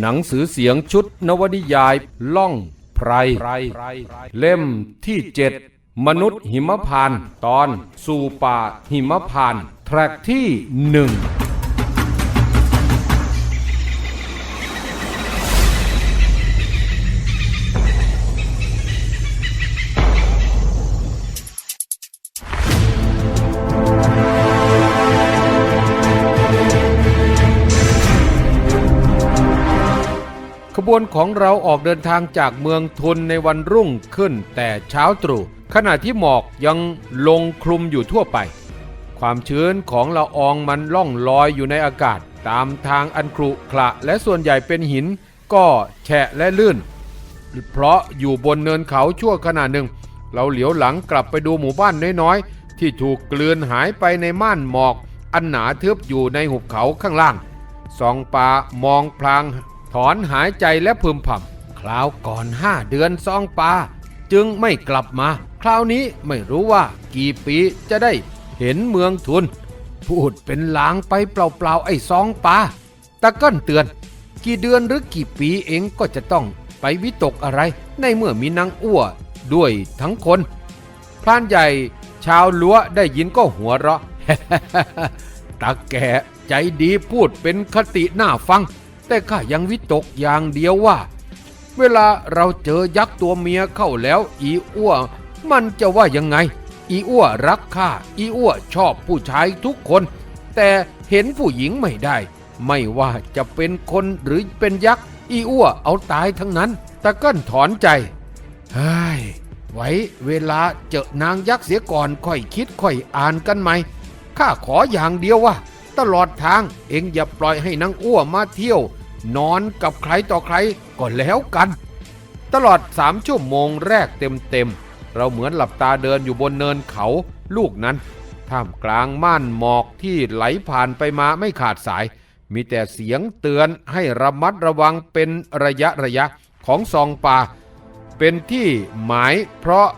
หนังสือเสียงชุดนวนิยายล่องไพร เล่มที่เจ็ดมนุษย์หิมพานตอนสู่ป่าหิมพาน แทร็กที่หนึ่ง ขบวนของเราออกเดินทางจากเมืองทุนในวันรุ่งขึ้นแต่เช้าตรู่ขณะที่หมอกยังลงคลุมอยู่ทั่วไป ความชื้นของละอองมันล่องลอยอยู่ในอากาศ ตามทางอันครุขระและส่วนใหญ่เป็นหิน ก็แฉะและลื่น เพราะอยู่บนเนินเขาชั่วขณะหนึ่ง เราเหลียวหลังกลับไปดูหมู่บ้านน้อยๆ ที่ถูกกลืนหายไปในม่านหมอก อันหนาทึบอยู่ในหุบเขาข้างล่างสองปามองพลาง อนหายใจและพึมพำคราวก่อนห้าเดือนซองปาจึงไม่กลับมา คราวนี้ไม่รู้ว่ากี่ปีจะได้เห็นเมืองทุน พูดเป็นลางไปเปล่าๆไอ้ซองปาตะก้นเตือน กี่เดือนหรือกี่ปีเองก็จะต้องไปวิตกอะไร ในเมื่อมีนางอ้วด้วยทั้งคนพรานใหญ่ชาวลัวได้ยินก็หัวเราะตาแก่ใจดีพูดเป็นคติน่าฟัง แต่ข้ายังวิตกอย่างเดียวว่า เวลาเราเจอยักษ์ตัวเมียเข้าแล้ว อีอ้วมันจะว่ายังไง อีอ้วรักข้าอีอ้วชอบผู้ชายทุกคน แต่เห็นผู้หญิงไม่ได้ ไม่ว่าจะเป็นคนหรือเป็นยักษ์อีอ้วเอาตายทั้งนั้นตะกั้นถอนใจเฮ้ยไว้เวลาเจอนางยักษ์เสียก่อนค่อยคิดค่อยอ่านกันไหมข้าขออย่างเดียวว่า ตลอดทาง เองอย่าปล่อยให้นางอ้วมาเที่ยว นอนกับใครต่อใครก็แล้วกัน ตลอดสามชั่วโมงแรกเต็มๆ เราเหมือนหลับตาเดินอยู่บนเนินเขาลูกนั้น ท่ามกลางม่านหมอกที่ไหลผ่านไปมาไม่ขาดสาย มีแต่เสียงเตือนให้ระมัดระวังเป็นระยะระยะของซองป่า เป็นที่หมายเพราะ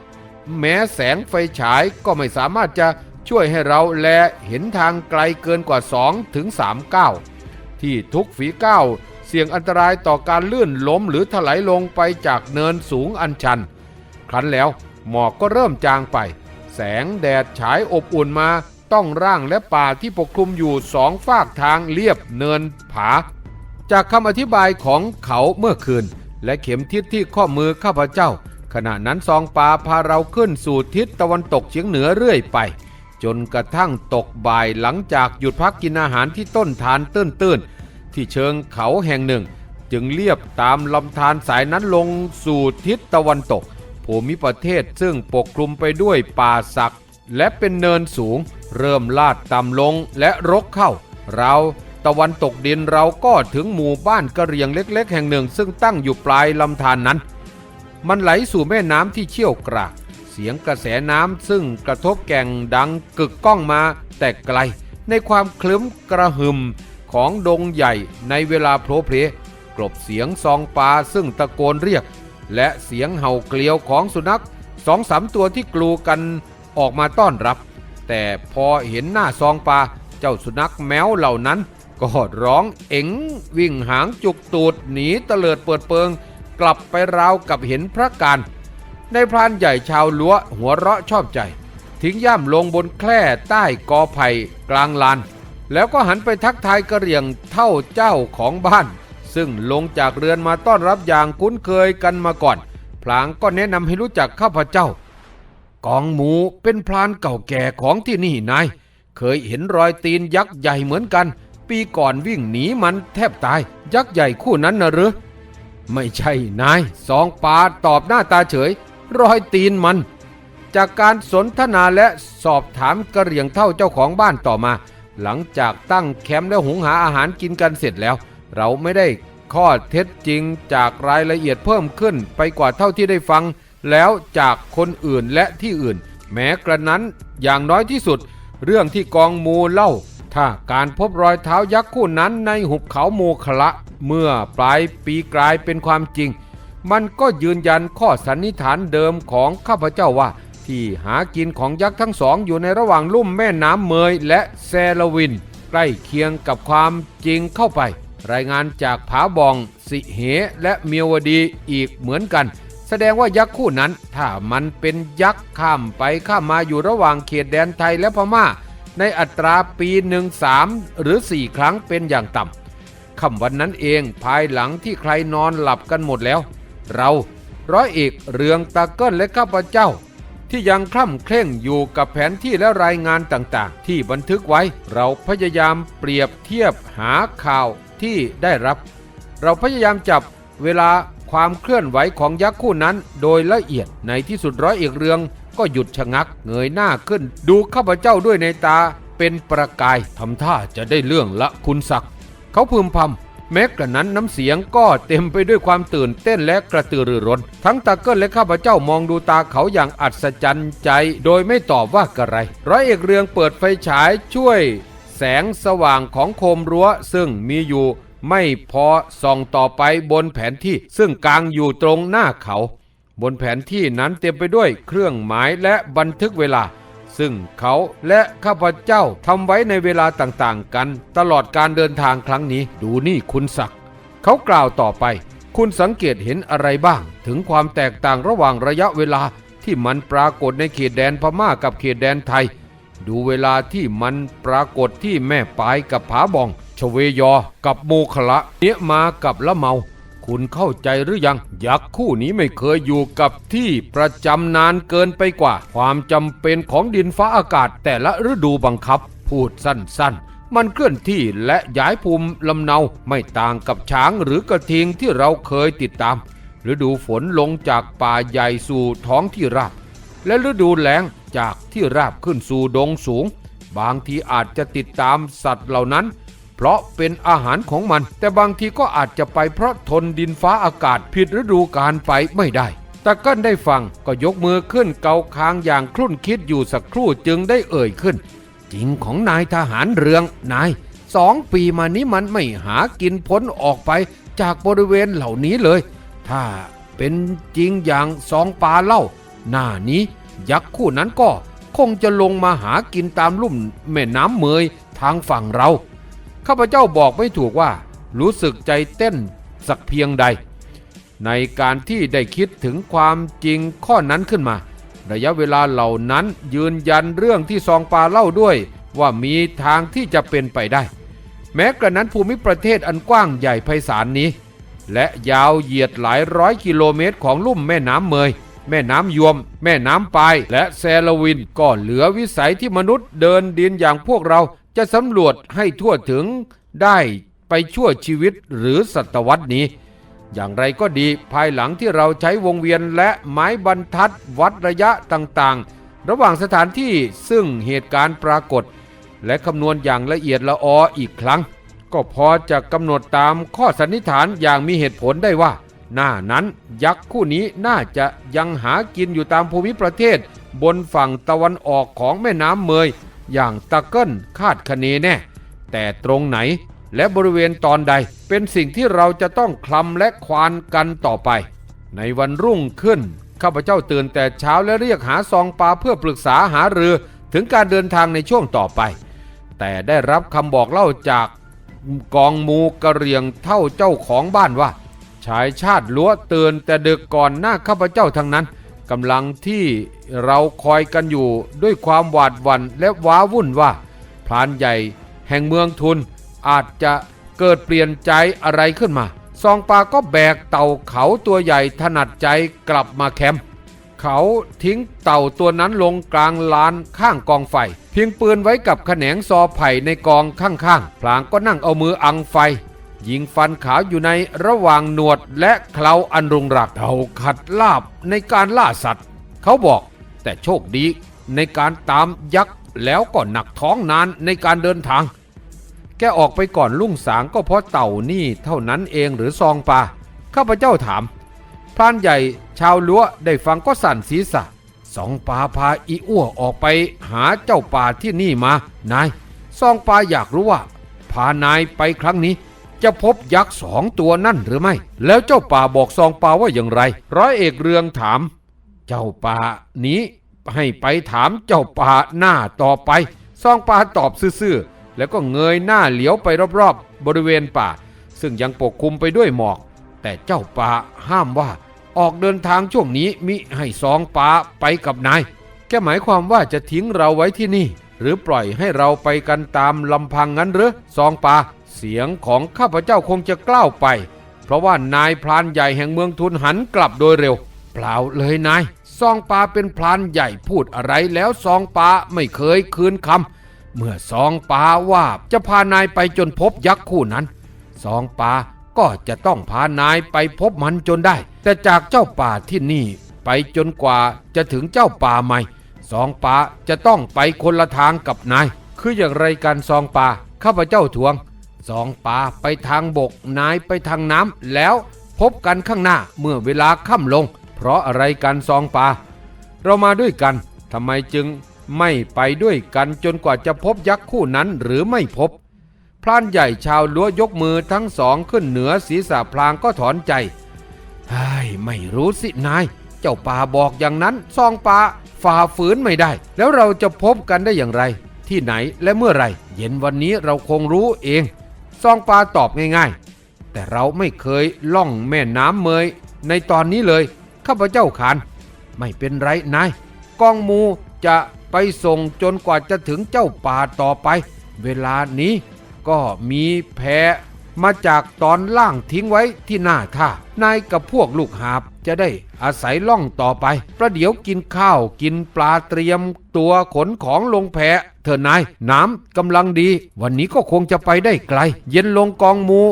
แม้แสงไฟฉายก็ไม่สามารถจะ ช่วยให้เราแลเห็นทางไกลเกินกว่า 2 ถึง 3 ก้าว ที่ทุกฝีก้าวเสี่ยงอันตรายต่อการลื่นล้มหรือถลายลงไปจากเนินสูงอันชัน ครั้นแล้วหมอกก็เริ่มจางไป แสงแดดฉายอบอุ่นมาต้องร่างและป่าที่ปกคลุมอยู่สองฝากทางเรียบเนินผา จากคำอธิบายของเขาเมื่อคืน และเข็มทิศที่ข้อมือข้าพเจ้า ขณะนั้นซองปาพาเราขึ้นสู่ทิศตะวันตกเฉียงเหนือเรื่อยไป จนกระทั่งตกบ่ายหลังจากหยุดพักกินอาหารที่ต้นทานตื้นๆ ที่เชิงเขาแห่งหนึ่ง จึงเลียบตามลำธารสายนั้นลงสู่ทิศตะวันตก ภูมิประเทศซึ่งปกคลุมไปด้วยป่าสักและเป็นเนินสูง เริ่มลาดต่ำลงและรกเข้า เราตะวันตกดินเราก็ถึงหมู่บ้านกระเรียงเล็ก ๆ แห่งหนึ่ง ซึ่งตั้งอยู่ปลายลำธารนนั้น มันไหลสู่แม่น้ำที่เชี่ยวกราก สียงกระแสน้ำซึ่งกระทบแก่งดังกึกก้องมาแต่ไกล ในความคลึ้มกระหึ่มของดงใหญ่ในเวลาโผล่เพลกลบเสียงซองปลาซึ่งตะโกนเรียก และเสียงเห่าเกลียวของสุนัขสองสามตัวที่กลูกันออกมาต้อนรับ แต่พอเห็นหน้าซองปลาเจ้าสุนัขแมวเหล่านั้น ก็ร้องเอ๋งวิ่งหางจุกตูดหนีเตลิดเปิดเปิง กลับไปราวกับเห็นพระการ ในพรานใหญ่ชาวลัวหัวเราะชอบใจ ทิ้งย่ามลงบนแคร่ใต้กอไผ่กลางลาน แล้วก็หันไปทักทายกระเรี่ยงเท่าเจ้าของบ้าน ซึ่งลงจากเรือนมาต้อนรับอย่างคุ้นเคยกันมาก่อน พลางก็แนะนำให้รู้จักข้าพเจ้า กองหมูเป็นพรานเก่าแก่ของที่นี่นายเคยเห็นรอยตีนยักษ์ใหญ่เหมือนกัน ปีก่อนวิ่งหนีมันแทบตาย ยักษ์ใหญ่คู่นั้นนะหรือไม่ใช่นายสองปาตอบหน้าตาเฉย รอยตีนมัน จากการสนทนาและสอบถามกระเหรี่ยงเท่าเจ้าของบ้านต่อมา หลังจากตั้งแคมป์และหุงหาอาหารกินกันเสร็จแล้ว เราไม่ได้ข้อเท็จจริงจากรายละเอียดเพิ่มขึ้นไปกว่าเท่าที่ได้ฟัง แล้วจากคนอื่นและที่อื่น แม้กระนั้นอย่างน้อยที่สุด เรื่องที่กองมูเล่า ถ้าการพบรอยเท้ายักษ์คู่นั้นในหุบเขาโมคละ เมื่อปลายปีกลายเป็นความจริง มันก็ยืนยันข้อสันนิษฐานเดิมของข้าพเจ้าว่า ที่หากินของยักษ์ทั้งสองอยู่ในระหว่างลุ่มแม่น้ำเมยและแซลวิน ใกล้เคียงกับความจริงเข้าไป รายงานจากผาบอง สิเหและเมียวดีอีกเหมือนกัน แสดงว่ายักษ์คู่นั้น ถ้ามันเป็นยักษ์ข้ามไปข้ามมาอยู่ระหว่างเขตแดนไทยและพม่า ในอัตราปีหนึ่งสามหรือสี่ครั้งเป็นอย่างต่ำค่ำวันนั้นเองภายหลังที่ใครนอนหลับกันหมดแล้ว เราร้อยเอกเรืองตะเกิ้ลและข้าพเจ้า ที่ยังคล่ำเคร่งอยู่กับแผนที่และรายงานต่างๆ ที่บันทึกไว้ เราพยายามเปรียบเทียบหาข่าวที่ได้รับ เราพยายามจับเวลาความเคลื่อนไหวของยักษ์คู่นั้นโดยละเอียดในที่สุดร้อยเอกเรืองก็หยุดชะงักเงยหน้าขึ้น ดูข้าพเจ้าด้วยในตาเป็นประกายทำท่าจะได้เรื่องละคุณศักดิ์เขาพึมพำ แม้กระนั้นน้ำเสียงก็เต็มไปด้วยความตื่นเต้นและกระตือรือร้น ทั้งตาเกิ้ลและข้าพเจ้ามองดูตาเขาอย่างอัศจรรย์ใจ โดยไม่ตอบว่ากระไร ร้อยเอกเรืองเปิดไฟฉายช่วย แสงสว่างของโคมรั้วซึ่งมีอยู่ ไม่พอส่องต่อไปบนแผนที่ ซึ่งกลางอยู่ตรงหน้าเขา บนแผนที่นั้นเต็มไปด้วยเครื่องหมายและบันทึกเวลา ซึ่งเขาและข้าพเจ้าทำไว้ในเวลาต่างๆกัน ตลอดการเดินทางครั้งนี้ ดูนี่คุณศักดิ์เขากล่าวต่อไป คุณสังเกตเห็นอะไรบ้าง ถึงความแตกต่างระหว่างระยะเวลาที่มันปรากฏในเขตแดนพม่ากับเขตแดนไทย ดูเวลาที่มันปรากฏที่แม่ปายกับผาบอง ชเวยอ กับโมคละเนี้ยมากับละเมา คุณเข้าใจหรือยัง ยักษ์คู่นี้ไม่เคยอยู่กับที่ประจำนานเกินไปกว่า ความจำเป็นของดินฟ้าอากาศแต่ละฤดูบังคับ พูดสั้นๆมันเคลื่อนที่และย้ายภูมิลำเนาไม่ต่างกับช้างหรือกระทิงที่เราเคยติดตาม ฤดูฝนลงจากป่าใหญ่สู่ท้องที่ราบ และฤดูแล้งจากที่ราบขึ้นสู่ดงสูง บางทีอาจจะติดตามสัตว์เหล่านั้น เพราะเป็นอาหารของมัน แต่บางทีก็อาจจะไปเพราะทนดินฟ้าอากาศผิดฤดูกาลไปไม่ได้ตะกั้นได้ฟังก็ยกมือขึ้นเกาคางอย่างครุ่นคิดอยู่สักครู่จึงได้เอ่ยขึ้น จริงของนายทหารเรืองนายสองปีมานี้มันไม่หากินพ้นออกไปจากบริเวณเหล่านี้เลย ถ้าเป็นจริงอย่างสองปลาเล่า หน้านี้ยักษ์คู่นั้นก็คงจะลงมาหากินตามลุ่มแม่น้ำเมยทางฝั่งเรา ข้าพเจ้าบอกไม่ถูกว่า รู้สึกใจเต้นสักเพียงใด ในการที่ได้คิดถึงความจริงข้อนั้นขึ้นมา ระยะเวลาเหล่านั้นยืนยันเรื่องที่ซองปาเล่าด้วย ว่ามีทางที่จะเป็นไปได้ แม้กระนั้นภูมิประเทศอันกว้างใหญ่ไพศาลนี้ และยาวเหยียดหลายร้อยกิโลเมตรของลุ่มแม่น้ำเมยแม่น้ำยวม แม่น้ำปาย และแซลวินก็เหลือวิสัยที่มนุษย์เดินดินอย่างพวกเรา จะสำรวจให้ทั่วถึงได้ไปชั่วชีวิตหรือศตวรรษนี้ อย่างไรก็ดีภายหลังที่เราใช้วงเวียนและไม้บรรทัดวัดระยะต่างๆ ระหว่างสถานที่ซึ่งเหตุการณ์ปรากฏ และคำนวณอย่างละเอียดละอออีกครั้ง ก็พอจะกำหนดตามข้อสันนิษฐานอย่างมีเหตุผลได้ว่า หน้านั้นยักษ์คู่นี้น่าจะยังหากินอยู่ตามภูมิประเทศ บนฝั่งตะวันออกของแม่น้ำเมย อย่างตะเกิลคาดคะเนแน่ แต่ตรงไหนและบริเวณตอนใดเป็นสิ่งที่เราจะต้องคลำและควานกันต่อไป ในวันรุ่งขึ้น ข้าพเจ้าตื่นแต่เช้าและเรียกหาซองปลาเพื่อปรึกษาหารือถึงการเดินทางในช่วงต่อไป แต่ได้รับคำบอกเล่าจากกองมูกระเรียงเท่าเจ้าของบ้านว่า ชายชาติลัวเตื่นแต่ดึกก่อนหน้าข้าพเจ้าทั้งนั้น กำลังที่เราคอยกันอยู่ด้วยความหวาดหวั่นและว้าวุ่นว่าพรานใหญ่แห่งเมืองทุนอาจจะเกิดเปลี่ยนใจอะไรขึ้นมา ซองปาก็แบกเต่าเขาตัวใหญ่ถนัดใจกลับมาแคมป์เขาทิ้งเต่าตัวนั้นลงกลางลานข้างกองไฟ เพียงปืนไว้กับแขนงซอไผ่ในกองข้างๆพลางก็นั่งเอามืออังไฟ ยิงฟันขาวอยู่ในระหว่างหนวดและเคราอันรุงรักเขาขัดลาบในการล่าสัตว์ เขาบอกแต่โชคดีในการตามยักษ์แล้วก็หนักท้องนานในการเดินทาง แกออกไปก่อนลุ่งสางก็เพราะเต่านี่เท่านั้นเองหรือซองปลาข้าพเจ้าถามพรานใหญ่ชาวลัวได้ฟังก็สั่นศีรษะสองปลาพาอีอ้วออกไปหาเจ้าป่าที่นี่มานายซองปลาอยากรู้ว่า พานายไปครั้งนี้ จะพบยักษ์สองตัวนั่นหรือไม่ แล้วเจ้าป่าบอกซองปลาว่าอย่างไร ร้อยเอกเรืองถาม เจ้าป่านี้ให้ไปถามเจ้าป่าหน้าต่อไปซองปลาตอบซื่อๆแล้วก็เงยหน้าเหลียวไปรอบๆ บริเวณป่า ซึ่งยังปกคลุมไปด้วยหมอก แต่เจ้าป่าห้ามว่า ออกเดินทางช่วงนี้มิให้ซองป่าไปกับนายแกหมายความว่าจะทิ้งเราไว้ที่นี่ หรือปล่อยให้เราไปกันตามลำพังงั้นหรือซองป่า เสียงของข้าพเจ้าคงจะกล้าวไป เพราะว่านายพรานใหญ่แห่งเมืองทุนหันกลับโดยเร็ว เปล่าเลยนายซองปาเป็นพรานใหญ่พูดอะไรแล้วซองปาไม่เคยคืนคำเมื่อซองปาว่าจะพานายไปจนพบยักษ์คู่นั้นซองปาก็จะต้องพานายไปพบมันจนได้ แต่จากเจ้าป่าที่นี่ไปจนกว่าจะถึงเจ้าป่าใหม่ซองปาจะต้องไปคนละทางกับนาย คืออย่างไรกันซองปาข้าพเจ้าทวง สองป่าไปทางบกนายไปทางน้ำแล้วพบกันข้างหน้าเมื่อเวลาค่ำลง เพราะอะไรกันสองป่าเรามาด้วยกันทำไมจึงไม่ไปด้วยกันจนกว่าจะพบยักษ์คู่นั้นหรือไม่พบ พรานใหญ่ชาวลัวยกมือทั้งสองขึ้นเหนือศีรษะพลางก็ถอนใจไอ้ไม่รู้สินาย เจ้าป่าบอกอย่างนั้นซองป่าฝ่าฝืนไม่ได้ แล้วเราจะพบกันได้อย่างไร ที่ไหนและเมื่อไหรเย็นวันนี้เราคงรู้เอง ซองปลาตอบง่ายๆ แต่เราไม่เคยล่องแม่น้ำเมยในตอนนี้เลย ข้าพเจ้าขาน ไม่เป็นไรนายกองมูจะไปส่งจนกว่าจะถึงเจ้าป่าต่อไป เวลานี้ก็มีแพ มาจากตอนล่างทิ้งไว้ที่หน้าท่านายกับพวกลูกหาบจะได้อาศัยล่องต่อไป ประเดี๋ยวกินข้าวกินปลาเตรียม ตัวขนของลงแพเถอะนายน้ำกำลังดี วันนี้ก็คงจะไปได้ไกล เย็นลงกองมู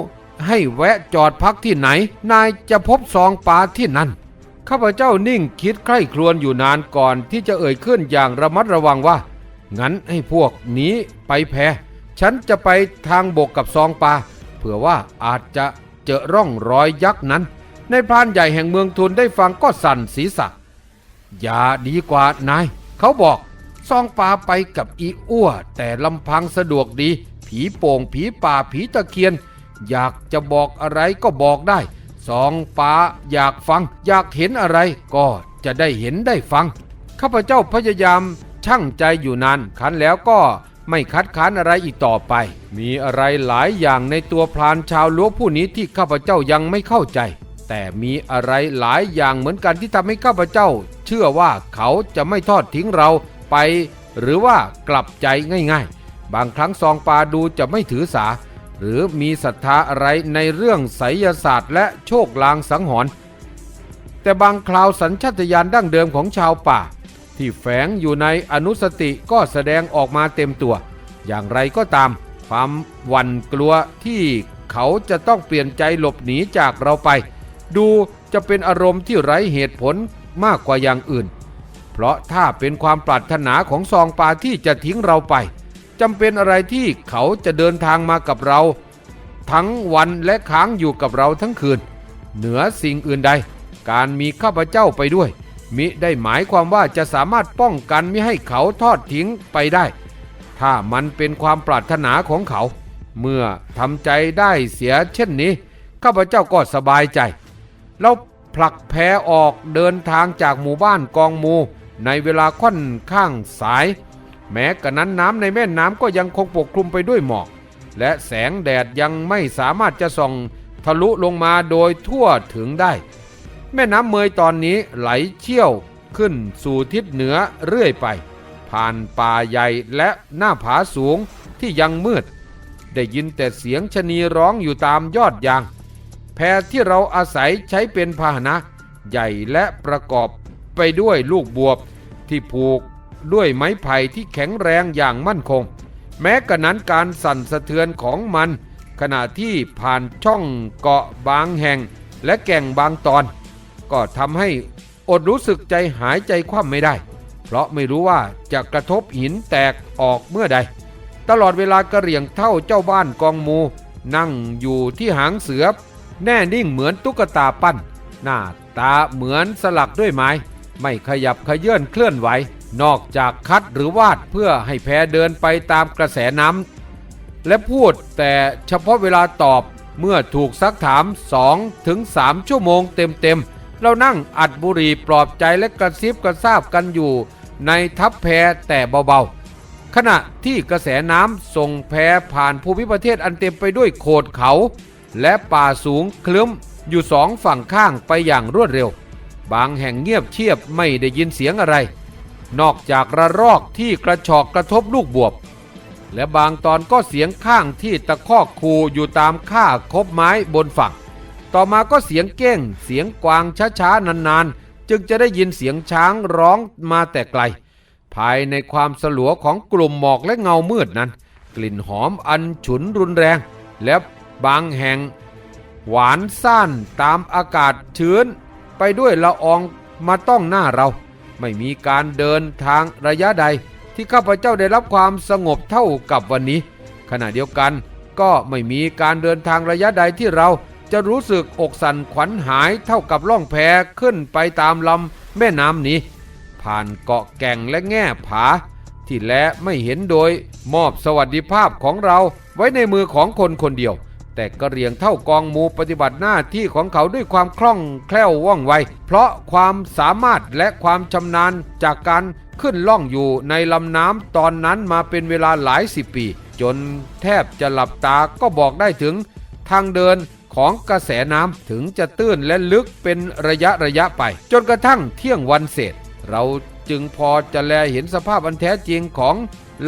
ให้แวะจอดพักที่ไหน นายจะพบซองปลาที่นั่นข้าพเจ้านิ่งคิดใคร่ครวญอยู่นานก่อนที่จะเอ่ยขึ้นอย่างระมัดระวังว่า งั้นให้พวกนี้ไปแพฉันจะไปทางบกกับซองปลา เผื่อว่าอาจจะเจอร่องรอยยักษ์นั้น ในพรานใหญ่แห่งเมืองทุนได้ฟังก็สั่นศีรษะ อย่าดีกว่านาย เขาบอกซองปลาไปกับอีอ้ว แต่ลำพังสะดวกดี ผีโป่งผีป่าผีตะเคียน อยากจะบอกอะไรก็บอกได้ซองปลาอยากฟัง อยากเห็นอะไรก็จะได้เห็นได้ฟัง ข้าพเจ้าพยายามชั่งใจอยู่นานคันแล้วก็ ไม่คัดค้านอะไรอีกต่อไป มีอะไรหลายอย่างในตัวพรานชาวล้ววผู้นี้ที่ข้าพเจ้ายังไม่เข้าใจ แต่มีอะไรหลายอย่างเหมือนกันที่ทำให้ข้าพเจ้า เชื่อว่าเขาจะไม่ทอดทิ้งเราไป หรือว่ากลับใจง่ายๆ บางครั้งซองปาดูจะไม่ถือสา หรือมีศรัทธาอะไรในเรื่องไสยศาสตร์และโชคลางสังหรณ์แต่บางคราวสัญชาตญาณดั้งเดิมของชาวป่า ที่แฝงอยู่ในอนุสติก็แสดงออกมาเต็มตัว อย่างไรก็ตาม ความหวั่นกลัวที่เขาจะต้องเปลี่ยนใจหลบหนีจากเราไป ดูจะเป็นอารมณ์ที่ไร้เหตุผลมากกว่าอย่างอื่น เพราะถ้าเป็นความปรารถนาของซองปาที่จะทิ้งเราไปจำเป็นอะไรที่เขาจะเดินทางมากับเรา ทั้งวันและค้างอยู่กับเราทั้งคืน เหนือสิ่งอื่นใด การมีข้าพเจ้าไปด้วย มิได้หมายความว่าจะสามารถป้องกันไม่ให้เขาทอดทิ้งไปได้ ถ้ามันเป็นความปรารถนาของเขา เมื่อทำใจได้เสียเช่นนี้ ข้าพเจ้าก็สบายใจเราผลักแพออกเดินทางจากหมู่บ้านกองมู ในเวลาค่อนข้างสาย แม้กระนั้นน้ำในแม่น้ำก็ยังคงปกคลุมไปด้วยหมอก และแสงแดดยังไม่สามารถจะส่องทะลุลงมาโดยทั่วถึงได้ แม่น้ำเมยตอนนี้ไหลเชี่ยวขึ้นสู่ทิศเหนือเรื่อยไป ผ่านป่าใหญ่และหน้าผาสูงที่ยังมืด ได้ยินแต่เสียงชะนีร้องอยู่ตามยอดยาง แพที่เราอาศัยใช้เป็นพาหนะ ใหญ่และประกอบไปด้วยลูกบวบที่ผูกด้วยไม้ไผ่ที่แข็งแรงอย่างมั่นคง แม้กระนั้นการสั่นสะเทือนของมัน ขณะที่ผ่านช่องเกาะบางแห่งและแก่งบางตอน ก็ทำให้อดรู้สึกใจหายใจคว่ำไม่ได้ เพราะไม่รู้ว่าจะกระทบหินแตกออกเมื่อใด ตลอดเวลากระเหรี่ยงเท่าเจ้าบ้านกองมู นั่งอยู่ที่หางเสือ แน่นิ่งเหมือนตุ๊กตาปั้น หน้าตาเหมือนสลักด้วยไม้ ไม่ขยับขยื่นเคลื่อนไหว นอกจากคัดหรือวาดเพื่อให้แพเดินไปตามกระแสน้ำและพูดแต่เฉพาะเวลาตอบเมื่อถูกซักถาม2ถึง3ชั่วโมงเต็มๆ เรานั่งอัดบุหรี่ปลอบใจและกระซิบกระซาบกันอยู่ ในทับแพแต่เบาๆ ขณะที่กระแสน้ำส่งแพผ่านภูมิประเทศอันเต็มไปด้วยโขดเขา และป่าสูงคลึ้มอยู่สองฝั่งข้างไปอย่างรวดเร็ว บางแห่งเงียบเชียบไม่ได้ยินเสียงอะไร นอกจากระรอกที่กระชอกกระทบลูกบวบ และบางตอนก็เสียงข้างที่ตะคอกคูอยู่ตามค่าคบไม้บนฝั่ง ต่อมาก็เสียงเก้ง เสียงกวางช้าๆนานๆ จึงจะได้ยินเสียงช้างร้องมาแต่ไกล ภายในความสลัวของกลุ่มหมอกและเงามืดนั้น กลิ่นหอมอันฉุนรุนแรง และบางแห่ง หวานซ่านตามอากาศชื้น ไปด้วยละอองมาต้องหน้าเรา ไม่มีการเดินทางระยะใด ที่ข้าพเจ้าได้รับความสงบเท่ากับวันนี้ ขณะเดียวกันก็ไม่มีการเดินทางระยะใดที่เรา จะรู้สึกอกสั่นขวัญหายเท่ากับล่องแพขึ้นไปตามลำแม่น้ำนี้ ผ่านเกาะแก่งและแง่ผา ที่แลไม่เห็นโดยมอบสวัสดิภาพของเราไว้ในมือของคนคนเดียว แต่ก็เรียงเท่ากองหมูปฏิบัติหน้าที่ของเขาด้วยความคล่องแคล่วว่องไว เพราะความสามารถและความชำนาญจากการขึ้นล่องอยู่ในลำน้ำตอนนั้นมาเป็นเวลาหลายสิบปี จนแทบจะหลับตาก็บอกได้ถึงทางเดิน ของกระแสน้ำถึงจะตื้นและลึกเป็นระยะระยะไป จนกระทั่งเที่ยงวันเศษ เราจึงพอจะแลเห็นสภาพอันแท้จริงของ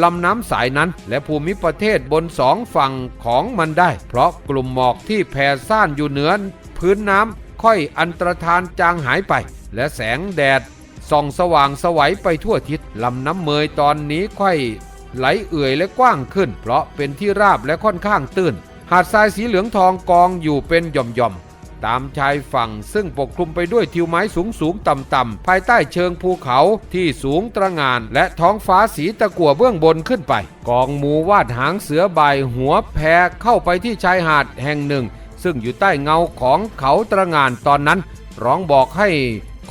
ลำน้ำสายนั้น และภูมิประเทศบนสองฝั่งของมันได้ เพราะกลุ่มหมอกที่แผ่ซ่านอยู่เหนือพื้นน้ำค่อยอันตรธานจางหายไป และแสงแดดส่องสว่างสวัยไปทั่วทิศลำน้ำเมยตอนนี้ค่อยไหลเอื่อยและกว้างขึ้น เพราะเป็นที่ราบและค่อนข้างตื้น หาดทรายสีเหลืองทองกองอยู่เป็นหย่อมๆ ตามชายฝั่งซึ่งปกคลุมไปด้วยทิวไม้สูงๆ ต่ำๆ ภายใต้เชิงภูเขาที่สูงตระงานและท้องฟ้าสีตะกั่วเบื้องบนขึ้นไป กองหมูวาดหางเสือใบหัวแพเข้าไปที่ชายหาดแห่งหนึ่ง ซึ่งอยู่ใต้เงาของเขาตระงานตอนนั้น ร้องบอกให้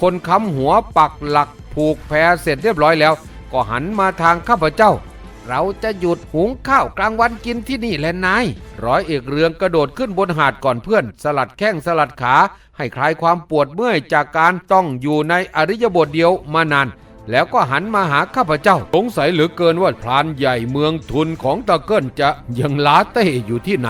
คนค้ำหัวปักหลักผูกแพเสร็จเรียบร้อยแล้ว ก็หันมาทางข้าพเจ้า เราจะหยุดหุงข้าวกลางวันกินที่นี่แหละนาย ร้อยเอกเรืองกระโดดขึ้นบนหาดก่อนเพื่อน สลัดแข้งสลัดขา ให้คลายความปวดเมื่อยจากการต้องอยู่ในอริยบทเดียวมานาน แล้วก็หันมาหาข้าพเจ้า สงสัยเหลือเกินว่าพรานใหญ่เมืองทุนของตะเกิลจะยังลาเต้อยู่ที่ไหน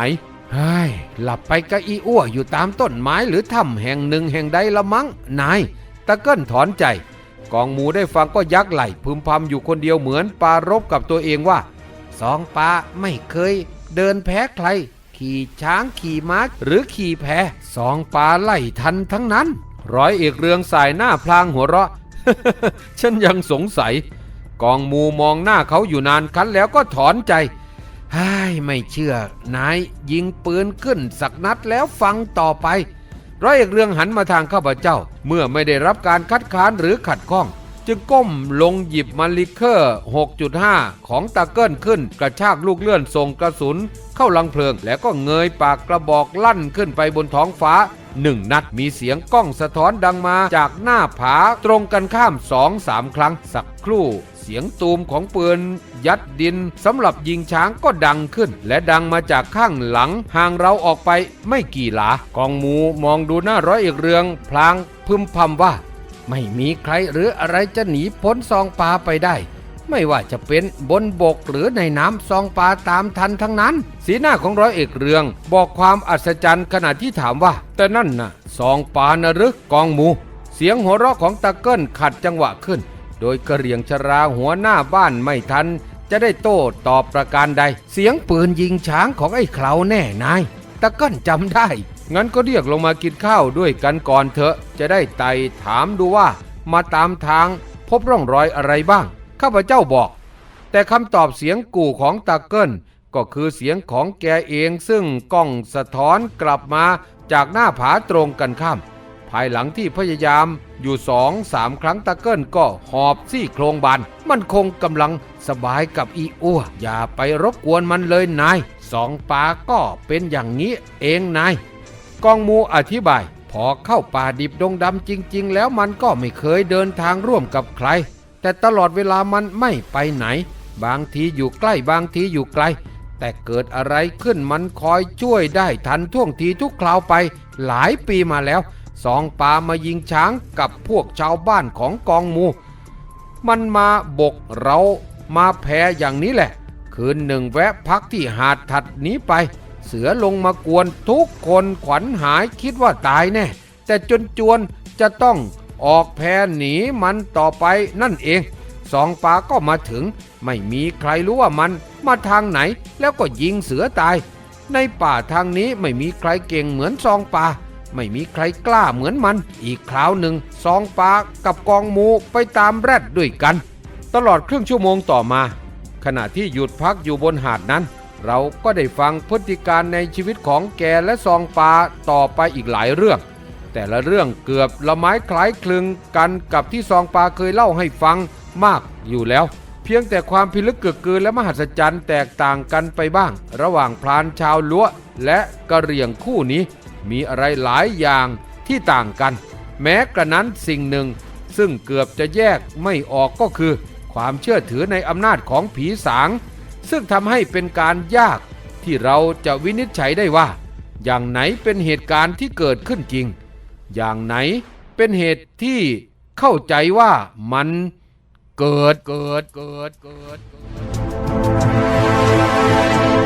เฮ้ยหลับไปกะอีอ้วอยู่ตามต้นไม้หรือถ้ำแห่งหนึ่งแห่งใดละมั้งนายตะเกิลถอนใจ กองหมูได้ฟังก็ยักไหล่พึมพำอยู่คนเดียวเหมือนปรารบกับตัวเองว่า สองปลาไม่เคย เดินแพ้ใคร ขี่ช้างขี่ม้าหรือขี่แพสองปลาไล่ทันทั้งนั้น ร้อยเอกเรืองสายหน้าพลางหัวเราะฉันยังสงสัย กองหมูมองหน้าเขาอยู่นานคันแล้วก็ถอนใจไฮ้ไม่เชื่อนายยิงปืนขึ้นสักนัดแล้วฟังต่อไป ร้อยเอกเรืองหันมาทางข้าพเจ้า เมื่อไม่ได้รับการคัดค้านหรือขัดข้อง จึงก้มลงหยิบมาลิเคอร์ 6.5 ของตาเกิลขึ้น กระชากลูกเลื่อนส่งกระสุน เข้าลังเพลิง แล้วก็เงยปากกระบอกลั่นขึ้นไปบนท้องฟ้าหนึ่งนัดมีเสียงกล้องสะท้อนดังมาจากหน้าผาตรงกันข้ามสองสามครั้งสักครู่ เสียงตูมของปืนยัดดินสำหรับยิงช้างก็ดังขึ้น และดังมาจากข้างหลังห่างเราออกไปไม่กี่หลากองหมูมองดูหน้าร้อยเอกเรือง พลางพึมพำว่า ไม่มีใครหรืออะไรจะหนีพ้นซองปลาไปได้ ไม่ว่าจะเป็นบนบกหรือในน้ำซองปลาตามทันทั้งนั้น สีหน้าของร้อยเอกเรือง บอกความอัศจรรย์ขณะที่ถามว่า แต่นั่นน่ะซองปลานรือกองหมู เสียงหัวเราะของตะเกิลขัดจังหวะขึ้น โดยกระเรียงชราหัวหน้าบ้านไม่ทัน จะได้โต้ตอบประการใด เสียงปืนยิงช้างของไอ้เคลาแน่นายตะเกิลจำได้ งั้นก็เรียกลงมากินข้าวด้วยกันก่อนเถอะ จะได้ไต่ถามดูว่า มาตามทางพบร่องรอยอะไรบ้าง ข้าพเจ้าบอก แต่คำตอบเสียงกู่ของตาเกิลก็คือเสียงของแกเองซึ่งกล้องสะท้อนกลับมาจากหน้าผาตรงกันข้าม ภายหลังที่พยายามอยู่สองสามครั้งตะเกิลก็หอบซี่โครงบาน มันคงกำลังสบายกับอีอ้วอย่าไปรบกวนมันเลยนายสองปาก็เป็นอย่างนี้เองนาย กองมูอธิบาย พอเข้าป่าดิบดงดำจริง ๆ แล้วมันก็ไม่เคยเดินทางร่วมกับใคร แต่ตลอดเวลามันไม่ไปไหน บางทีอยู่ใกล้บางทีอยู่ไกล แต่เกิดอะไรขึ้นมันคอยช่วยได้ทันท่วงทีทุกคราวไป หลายปีมาแล้วสองปามายิงช้างกับพวกชาวบ้านของกองมู มันมาบกเรามาแพ้อย่างนี้แหละ คืนหนึ่งแวะพักที่หาดถัดนี้ไป เสือลงมากวนทุกคนขวัญหายคิดว่าตายแน่ แต่จนจวนจะต้องออกแพหนีมันต่อไปนั่นเองสองปลาก็มาถึง ไม่มีใครรู้ว่ามันมาทางไหนแล้วก็ยิงเสือตาย ในป่าทางนี้ไม่มีใครเก่งเหมือนซองปลาไม่มีใครกล้าเหมือนมัน อีกคราวหนึ่งซองปลากับกองหมูไปตามแรดด้วยกัน ตลอดครึ่งชั่วโมงต่อมา ขณะที่หยุดพักอยู่บนหาดนั้น เราก็ได้ฟังพฤติการในชีวิตของแกและซองปลาต่อไปอีกหลายเรื่อง แต่ละเรื่องเกือบละไม้คล้ายคลึงกันกับที่ซองปลาเคยเล่าให้ฟังมากอยู่แล้ว เพียงแต่ความพิลึกเกือกกือและมหัศจรรย์แตกต่างกันไปบ้าง ระหว่างพรานชาวล้วและกระเหรี่ยงคู่นี้ มีอะไรหลายอย่างที่ต่างกัน แม้กระนั้นสิ่งหนึ่ง ซึ่งเกือบจะแยกไม่ออกก็คือ ความเชื่อถือในอำนาจของผีสาง ซึ่งทำให้เป็นการยากที่เราจะวินิจฉัยได้ว่า อย่างไหนเป็นเหตุการณ์ที่เกิดขึ้นจริง อย่างไหนเป็นเหตุที่เข้าใจว่ามันเกิดเกิดเกิดเกิดเกด